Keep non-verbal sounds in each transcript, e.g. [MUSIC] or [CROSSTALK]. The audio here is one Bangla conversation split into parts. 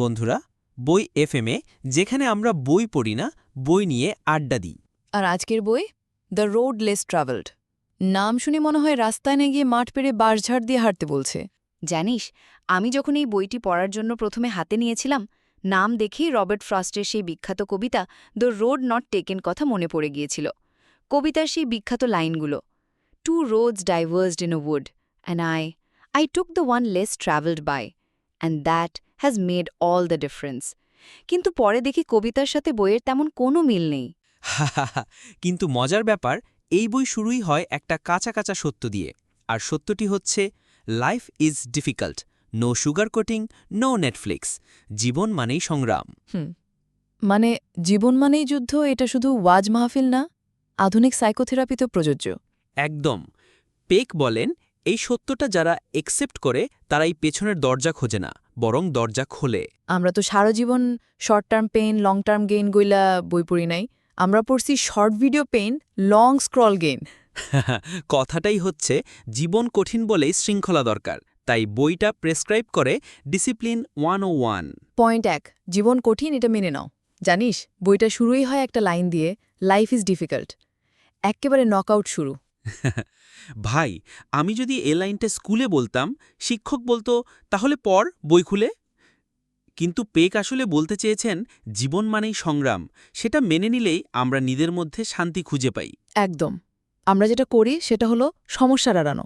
বন্ধুরা বই এফএমে যেখানে আমরা বই পড়ি না বই নিয়ে আড্ডা দিই। আর আজকের বই? দ্য রোড লেস ট্রাভেলড নাম শুনে মনে হয় রাস্তায় না গিয়ে মাঠ পেরে বাঁশঝাড় দিয়ে হাঁটতে বলছে। জানিস আমি যখন এই বইটি পড়ার জন্য প্রথমে হাতে নিয়েছিলাম নাম দেখেই রবার্ট ফ্রস্টের সেই বিখ্যাত কবিতা দ্য রোড নট টেকেন কথা মনে পড়ে গিয়েছিল। কবিতার সেই বিখ্যাত লাইনগুলো two roads diverged in a wood and I I took the one less travelled by and that has made all the difference কিন্তু পরে দেখি কবিতার সাথে বইয়ের তেমন কোনো মিল নেই। কিন্তু মজার ব্যাপার এই বই শুরুই হয় একটা কাঁচা কাঁচা সত্য দিয়ে। আর সত্যটি হচ্ছে life is difficult no sugar coating no Netflix জীবন মানেই সংগ্রাম। মানে জীবন মানেই যুদ্ধ এটা শুধু ওয়াজ মাহফিল না আধুনিক সাইকোথেরাপিতেও প্রযোজ্য। একদম পেক বলেন এই সত্যটা যারা একসেপ্ট করে তারাই পেছনের দরজা খোঁজে না বরং দরজা খোলে। আমরা তো সারা জীবন short term pain long term gain গইলা বই পড়ি নাই। আমরা পড়ছি short video pain long scroll gain কথাটাই হচ্ছে জীবন কঠিন বলেই শৃঙ্খলা দরকার তাই বইটা প্রেসক্রাইব করে discipline one o one point এক জীবন কঠিন এটা মেনে নাও। জানিস বইটা শুরুই হয় একটা লাইন দিয়ে লাইফ ইজ ডিফিকাল্ট এক্কেবারে নকআউট শুরু। ভাই আমি যদি এ লাইনটা স্কুলে বলতাম শিক্ষক বলতো তাহলে পর বই খুলে। কিন্তু পেক আসলে বলতে চেয়েছেন জীবন মানেই সংগ্রাম। সেটা মেনে নিলেই আমরা নিজের মধ্যে শান্তি খুঁজে পাই। একদম। আমরা যেটা করি সেটা হলো সমস্যা এড়ানো।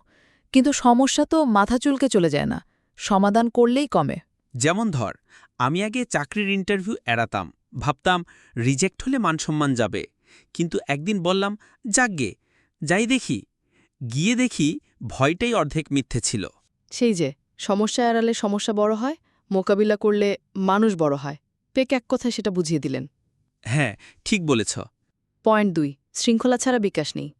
কিন্তু সমস্যা তো মাথা চুলকে চলে যায় না। সমাধান করলেই কমে। যেমন ধর আমি আগে চাকরির ইন্টারভিউ এড়াতাম। ভাবতাম রিজেক্ট হলে মানসম্মান যাবে। কিন্তু একদিন বললাম যাগ্গে যাই দেখি। গিয়ে দেখি ভয়টাই অর্ধেক মিথ্যে ছিল। সেই যে সমস্যা এড়ালে সমস্যা বড় হয় মোকাবিলা করলে মানুষ বড় হয়। পেক এক কথায় সেটা বুঝিয়ে দিলেন। হ্যাঁ ঠিক বলেছ। পয়েন্ট দুই শৃঙ্খলা ছাড়া বিকাশ নেই।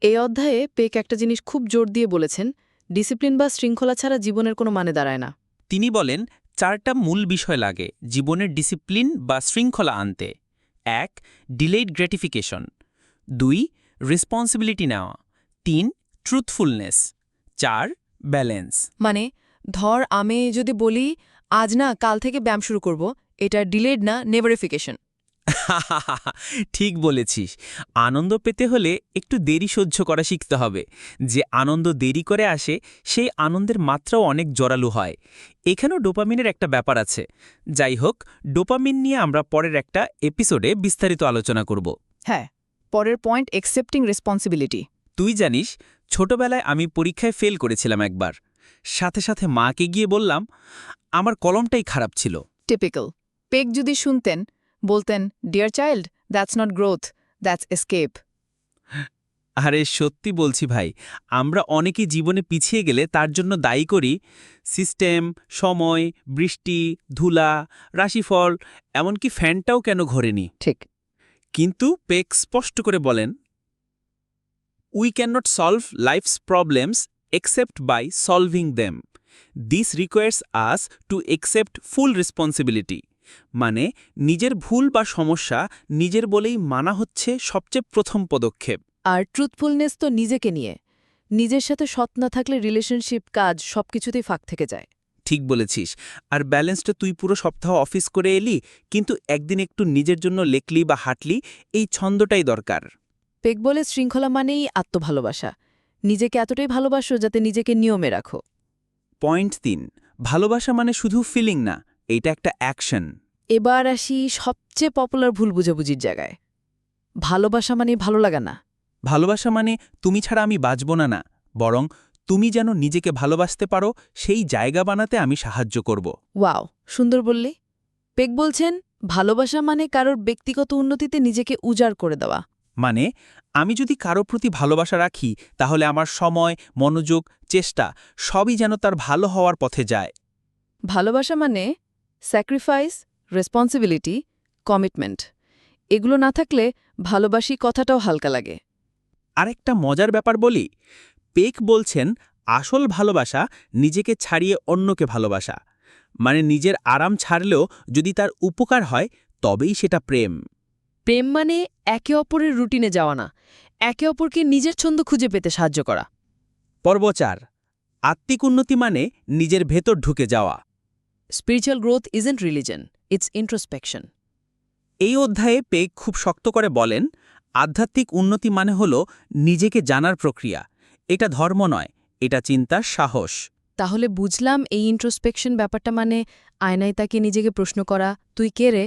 এই অধ্যায়ে পেক একটা জিনিস খুব জোর দিয়ে বলেছেন ডিসিপ্লিন বা শৃঙ্খলা ছাড়া জীবনের কোনো মানে দাঁড়ায় না। তিনি বলেন চারটা মূল বিষয় লাগে জীবনের ডিসিপ্লিন বা শৃঙ্খলা আনতে। এক ডিলেইড গ্র্যাটিফিকেশন দুই রেসপন্সিবিলিটি নেওয়া। তিন ট্রুথফুলনেস চার ব্যালেন্স মানে ধর আমি যদি বলি আজ না কাল থেকে ব্যায়াম শুরু করব। এটা ডিলেড না নেভারিফিকেশন [LAUGHS] ঠিক বলেছিস। আনন্দ পেতে হলে একটু দেরি সহ্য করা শিখতে হবে। যে আনন্দ দেরি করে আসে সেই আনন্দের মাত্রাও অনেক জোরালো হয়। এখানেও ডোপামিনের একটা ব্যাপার আছে। যাই হোক ডোপামিন নিয়ে আমরা পরের একটা এপিসোডে বিস্তারিত আলোচনা করব। হ্যাঁ। পরের পয়েন্ট একসেপ্টিং রেসপন্সিবিলিটি তুই জানিস ছোটবেলায় আমি পরীক্ষায় ফেল করেছিলাম একবার। সাথে সাথে মাকে গিয়ে বললাম আমার কলমটাই খারাপ ছিল। টিপিক্যাল পেক যদি শুনতেন বলতেন dear child that's not growth that's escape আরে সত্যি বলছি ভাই আমরা অনেকে জীবনে পিছিয়ে গেলে তার জন্য দায়ী করি সিস্টেম সময় বৃষ্টি ধুলা রাশিফল এমনকি ফ্যানটাও কেন ঘোরেনি? ঠিক। কিন্তু পেক স্পষ্ট করে বলেন we can not solve life's problems except by solving them this requires us to accept full responsibility মানে নিজের ভুল বা সমস্যা নিজের বলেই মানা হচ্ছে সবচেয়ে প্রথম পদক্ষেপ। আর ট্রুথফুলনেস তো নিজেকে নিয়ে। নিজের সাথে সৎ না থাকলে রিলেশনশিপ কাজ সবকিছুতেই ফাঁক থেকে যায়। ঠিক বলেছিস। আর ব্যালেন্সটা তুই পুরো সপ্তাহ অফিস করে এলি কিন্তু একদিন একটু নিজের জন্য লেখলি বা হাঁটলি এই ছন্দটাই দরকার। পেক বলে শৃঙ্খলা মানেই আত্মভালোবাসা। নিজেকে এতটাই ভালোবাসো যাতে নিজেকে নিয়মে রাখো। পয়েন্ট তিন ভালোবাসা মানে শুধু ফিলিং না এইটা একটা অ্যাকশন এবার আসি সবচেয়ে পপুলার ভুল বুঝাবুঝির জায়গায়। ভালোবাসা মানে ভালো লাগা না। ভালোবাসা মানে তুমি ছাড়া আমি বাঁচব না না। বরং তুমি যেন নিজেকে ভালোবাসতে পারো সেই জায়গা বানাতে আমি সাহায্য করব। ওয়াও সুন্দর বললি। পেক বলছেন ভালোবাসা মানে কারোর ব্যক্তিগত উন্নতিতে নিজেকে উজাড় করে দেওয়া। মানে আমি যদি কারও প্রতি ভালোবাসা রাখি তাহলে আমার সময় মনোযোগ চেষ্টা সবই যেন তার ভালো হওয়ার পথে যায়। ভালোবাসা মানে স্যাক্রিফাইস রেসপন্সিবিলিটি কমিটমেন্ট এগুলো না থাকলে ভালোবাসি কথাটাও হালকা লাগে। আরেকটা মজার ব্যাপার বলি পেক বলছেন আসল ভালোবাসা নিজেকে ছাড়িয়ে অন্যকে ভালোবাসা। মানে নিজের আরাম ছাড়লেও যদি তার উপকার হয় তবেই সেটা প্রেম। প্রেম মানে একে অপরের রুটিনে যাওয়া না। একে অপরকে নিজের ছন্দ খুঁজে পেতে সাহায্য করা। পর্ব চার আত্মিক উন্নতি মানে নিজের ভেতর ঢুকে যাওয়া। Spiritual growth isn't religion it's introspection এই অধ্যায়ে পেগ খুব শক্ত করে বলেন আধ্যাত্মিক উন্নতি মানে হল নিজেকে জানার প্রক্রিয়া। এটা ধর্ম নয় এটা চিন্তার সাহস। তাহলে বুঝলাম এই ইন্ট্রোস্পেকশন ব্যাপারটা মানে আয়নায় তাকে নিজেকে প্রশ্ন করা তুই কে রে?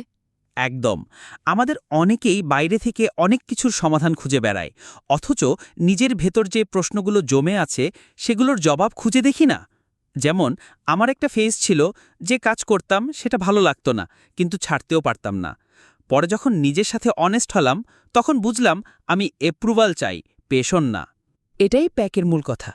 একদম। আমাদের অনেকেই বাইরে থেকে অনেক কিছুর সমাধান খুঁজে বেড়ায় অথচ নিজের ভেতর যে প্রশ্নগুলো জমে আছে সেগুলোর জবাব খুঁজে দেখি না। যেমন আমার একটা ফেজ ছিল যে কাজ করতাম সেটা ভালো লাগতো না কিন্তু ছাড়তেও পারতাম না। পরে যখন নিজের সাথে অনেস্ট হলাম তখন বুঝলাম আমি এপ্রুভাল চাই পেশন না। এটাই প্যাকের মূল কথা।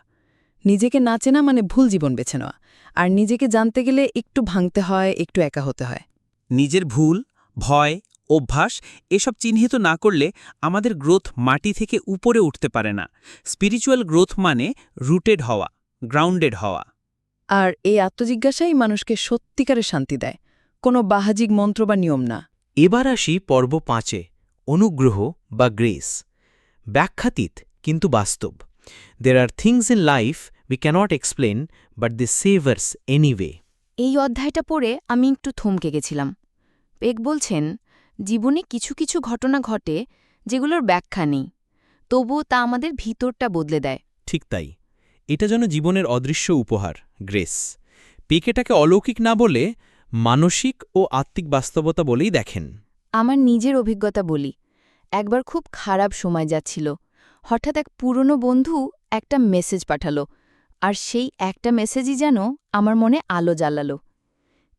নিজেকে না চেনা মানে ভুল জীবন বেছে নেওয়া। আর নিজেকে জানতে গেলে একটু ভাঙতে হয় একটু একা হতে হয়। নিজের ভুল ভয় অভ্যাস এসব চিহ্নিত না করলে আমাদের গ্রোথ মাটি থেকে উপরে উঠতে পারে না। স্পিরিচুয়াল গ্রোথ মানে রুটেড হওয়া গ্রাউন্ডেড হওয়া। আর এই আত্মজিজ্ঞাসাই মানুষকে সত্যিকারের শান্তি দেয়। কোনো বাহাজিক মন্ত্র বা নিয়ম না। এবার আসি পর্ব পাঁচে অনুগ্রহ বা গ্রেস। ব্যাখ্যাতীত কিন্তু বাস্তব। There are things in life we can't explain but the savers anyway এই অধ্যায়টা পড়ে আমি একটু থমকে গেছিলাম। পেক বলছেন জীবনে কিছু কিছু ঘটনা ঘটে যেগুলোর ব্যাখ্যা নেই। তবুও তা আমাদের ভিতরটা বদলে দেয়। ঠিক তাই। এটা যেন জীবনের অদৃশ্য উপহার গ্রেস। পেকেটাকে অলৌকিক না বলে মানসিক ও আত্মিক বাস্তবতা বলেই দেখেন। আমার নিজের অভিজ্ঞতা বলি। একবার খুব খারাপ সময় যাচ্ছিল। হঠাৎ এক পুরনো বন্ধু একটা মেসেজ পাঠালো আর সেই একটা মেসেজই যেন আমার মনে আলো জ্বালালো।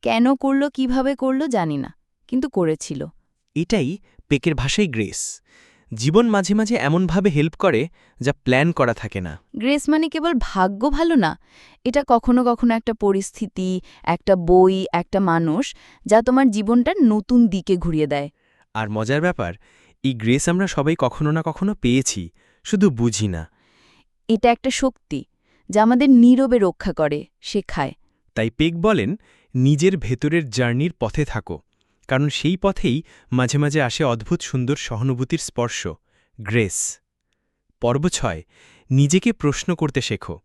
কেন করল কীভাবে করল জানি না কিন্তু করেছিল। এটাই পেকের ভাষাই গ্রেস। জীবন মাঝে মাঝে এমনভাবে হেল্প করে যা প্ল্যান করা থাকে না। গ্রেস মানে কেবল ভাগ্য ভালো না এটা কখনো কখনো একটা পরিস্থিতি একটা বই একটা মানুষ যা তোমার জীবনটা নতুন দিকে ঘুরিয়ে দেয়। আর মজার ব্যাপার এই গ্রেস আমরা সবাই কখনো না কখনো পেয়েছি। শুধু বুঝি না। এটা একটা শক্তি যা আমাদের নীরবে রক্ষা করে শেখায়। তাই পেক বলেন নিজের ভেতরের জার্নির পথে থাকো কারণ সেই পথেই মাঝে মাঝে আসে অদ্ভুত সুন্দর সহানুভূতির স্পর্শ গ্রেস। পর্ব ছয় নিজেকে প্রশ্ন করতে শেখো।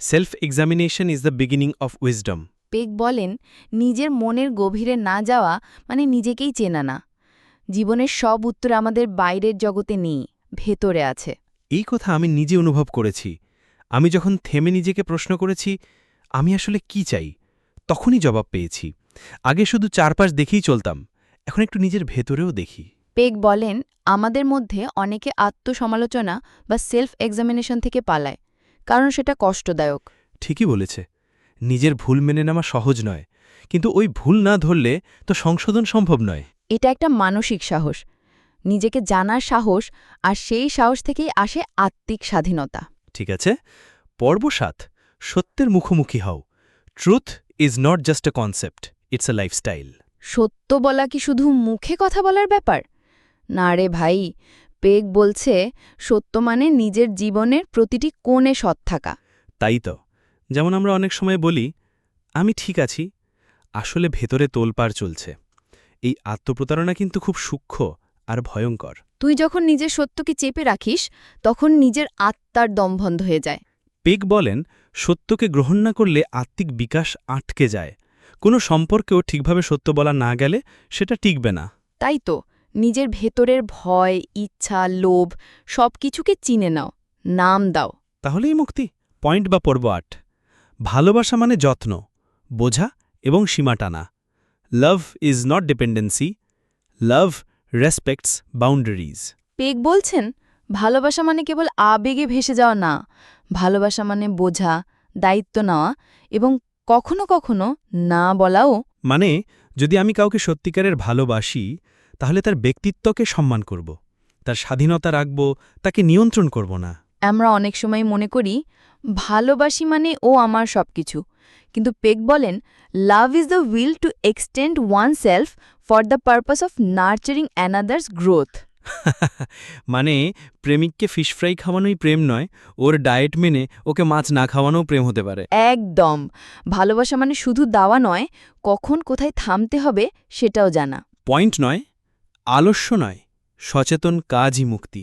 Self examination is the beginning of wisdom Peck বলেন নিজের মনের গভীরে না যাওয়া মানে নিজেকেই চেনা না। জীবনের সব উত্তর আমাদের বাইরের জগতে নেই। ভেতরে আছে। এই কথা আমি নিজে অনুভব করেছি। আমি যখন থেমে নিজেকে প্রশ্ন করেছি আমি আসলে কি চাই তখনই জবাব পেয়েছি। আগে শুধু চারপাশ দেখেই চলতাম এখন একটু নিজের ভেতরেও দেখি। পেক বলেন আমাদের মধ্যে অনেকে আত্মসমালোচনা বা সেলফ এক্সামিনেশন থেকে পালায় কারণ সেটা কষ্টদায়ক। ঠিকই বলেছে। নিজের ভুল মেনে নেওয়া সহজ নয় কিন্তু ওই ভুল না ধরলে তো সংশোধন সম্ভব নয়। এটা একটা মানসিক সাহস নিজেকে জানার সাহস আর সেই সাহস থেকেই আসে আত্মিক স্বাধীনতা। ঠিক আছে? পর্ব সাত সত্যের মুখোমুখি হও। Truth is not just a concept it's a lifestyle. সত্য বলা কি শুধু মুখে কথা বলার ব্যাপার? না রে ভাই পেগ বলছে সত্য মানে নিজের জীবনের প্রতিটি কোণে সৎ থাকা। তাই তো। যেমন আমরা অনেক সময় বলি আমি ঠিক আছি আসলে ভেতরে তোলপাড় চলছে। এই আত্মপ্রতারণা কিন্তু খুব সূক্ষ্ম। আর ভয়ঙ্কর। তুই যখন নিজের সত্যকে চেপে রাখিস তখন নিজের আত্মার দম বন্ধ হয়ে যায়। পেক বলেন সত্যকে গ্রহণ না করলে আত্মিক বিকাশ আটকে যায়। কোনো সম্পর্কেও ঠিকভাবে সত্য বলা না গেলে সেটা টিকবে না। তাই তো নিজের ভেতরের ভয় ইচ্ছা লোভ সব কিছুকে চিনে নাও নাম দাও। তাহলেই মুক্তি। পয়েন্ট বা পর্ব আট। ভালোবাসা মানে যত্ন বোঝা এবং সীমা টানা। Love is not dependency. Love respects boundaries Peck বলছেন ভালোবাসা মানে কেবল আবেগে ভেসে যাওয়া না ভালোবাসা মানে বোঝা দায়িত্ব নেওয়া এবং কখনো কখনো না বলাও। মানে যদি আমি কাউকে সত্যিকারের ভালোবাসি তাহলে তার ব্যক্তিত্বকে সম্মান করব তার স্বাধীনতা রাখব তাকে নিয়ন্ত্রণ করব না। আমরা অনেক সময় মনে করি ভালোবাসি মানে ও আমার সবকিছু। কিন্তু পেক বলেন love is the will to extend oneself for the purpose of nurturing another's growth মানে প্রেমিককে ফিশ ফ্রাই খাওয়ানোই প্রেম নয় ওর ডায়েট মেনে ওকে মাছ না খাওয়ানোও প্রেম হতে পারে। একদম। ভালোবাসা মানে শুধু দাওয়া নয় কখন কোথায় থামতে হবে সেটাও জানা। পয়েন্ট নয় আলস্য নয় সচেতন কাজই মুক্তি।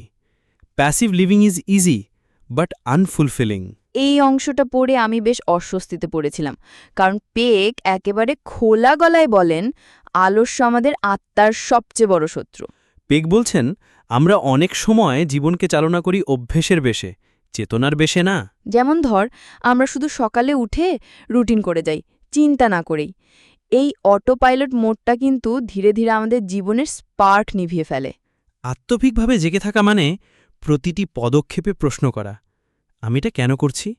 Passive living is easy but unfulfilling. এই অংশটা পড়ে আমি বেশ অস্বস্তিতে পড়েছিলাম। কারণ পেক একেবারে খোলা গলায় বলেন আলস্য আমাদের আত্মার সবচেয়ে বড় শত্রু। পেক বলছেন আমরা অনেক সময় জীবনকে চালনা করি অভ্যেসের বেশে চেতনার বেশে না? যেমন ধর আমরা শুধু সকালে উঠে রুটিন করে যাই চিন্তা না করেই। এই অটো পাইলট মোডটা কিন্তু ধীরে ধীরে আমাদের জীবনের স্পার্ক নিভিয়ে ফেলে। আত্মভিকভাবে জেগে থাকা মানে প্রতিটি পদক্ষেপে প্রশ্ন করা। আমি এটা কেন করছি?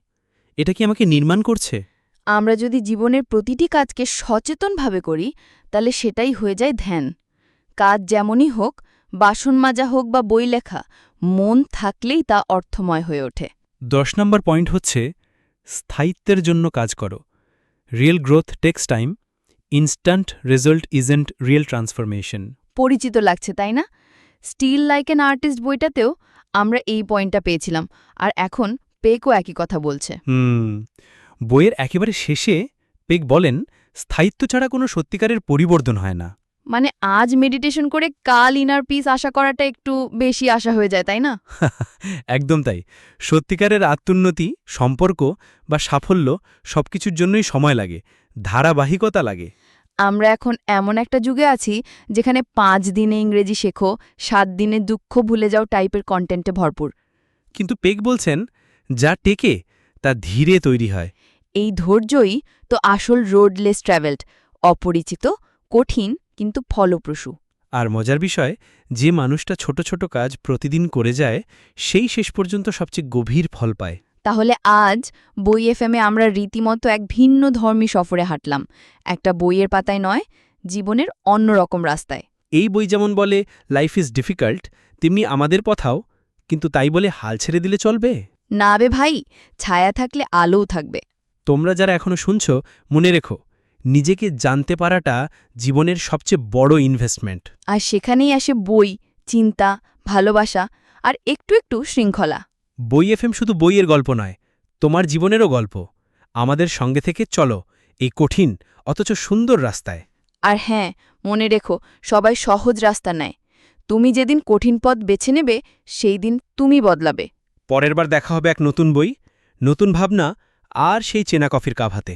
এটা কি আমাকে নির্মাণ করছে? আমরা যদি জীবনের প্রতিটি কাজকে সচেতনভাবে করি তাহলে সেটাই হয়ে যায় ধ্যান। কাজ যেমনই হোক বাসন মাজা হোক বা বই লেখা মন থাকলেই তা অর্থময় হয়ে ওঠে। দশ নম্বর পয়েন্ট হচ্ছে স্থায়িত্বের জন্য কাজ করো। Real growth takes time instant result isn't real transformation. পরিচিত লাগছে তাই না? স্টিল লাইক অ্যান আর্টিস্ট বইটাতেও আমরা এই পয়েন্টটা পেয়েছিলাম। আর এখন পেকও একই কথা বলছে। হুম বইয়ের একেবারে শেষে পেক বলেন স্থায়িত্ব ছাড়া কোনো সত্যিকারের পরিবর্তন হয় না। মানে আজ মেডিটেশন করে কাল ইনার পিস আশা করাটা একটু বেশি আশা হয়ে যায় তাই না? [LAUGHS] একদম তাই। সত্যিকারের আত্মোন্নতি সম্পর্ক বা সাফল্য সবকিছুর জন্যই সময় লাগে ধারাবাহিকতা লাগে। আমরা এখন এমন একটা যুগে আছি যেখানে পাঁচ দিনে ইংরেজি শেখো সাত দিনে দুঃখ ভুলে যাও টাইপের কন্টেন্টে ভরপুর। কিন্তু পেক বলছেন যা টেকে তা ধীরে তৈরি হয়। এই ধৈর্যই তো আসল রোডলেস ট্র্যাভেলড অপরিচিত কঠিন কিন্তু ফলপ্রসূ। আর মজার বিষয় যে মানুষটা ছোট ছোট কাজ প্রতিদিন করে যায় সেই শেষ পর্যন্ত সবচেয়ে গভীর ফল পায়। তাহলে আজ বই এফএমে আমরা রীতিমতো এক ভিন্ন ধর্মী সফরে হাঁটলাম। একটা বইয়ের পাতায় নয় জীবনের অন্যরকম রাস্তায়। এই বই যেমন বলে লাইফ ইজ ডিফিকাল্ট তেমনি আমাদের পথাও কিন্তু তাই বলে হাল ছেড়ে দিলে চলবে? না বে ভাই ছায়া থাকলে আলোও থাকবে। তোমরা যারা এখনও শুনছ মনে রেখো নিজেকে জানতে পারাটা জীবনের সবচেয়ে বড় ইনভেস্টমেন্ট আর সেখানেই আসে বই চিন্তা ভালোবাসা আর একটু একটু শৃঙ্খলা। বই এফএম শুধু বইয়ের গল্প নয় তোমার জীবনেরও গল্প। আমাদের সঙ্গে থেকে চলো এই কঠিন অথচ সুন্দর রাস্তায়। আর হ্যাঁ মনে রেখো সবাই সহজ রাস্তা নেয়। তুমি যেদিন কঠিন পথ বেছে নেবে সেই দিন তুমি বদলাবে। পরের বার দেখা হবে এক নতুন বই নতুন ভাবনা আর সেই চেনা কফির কাভাতে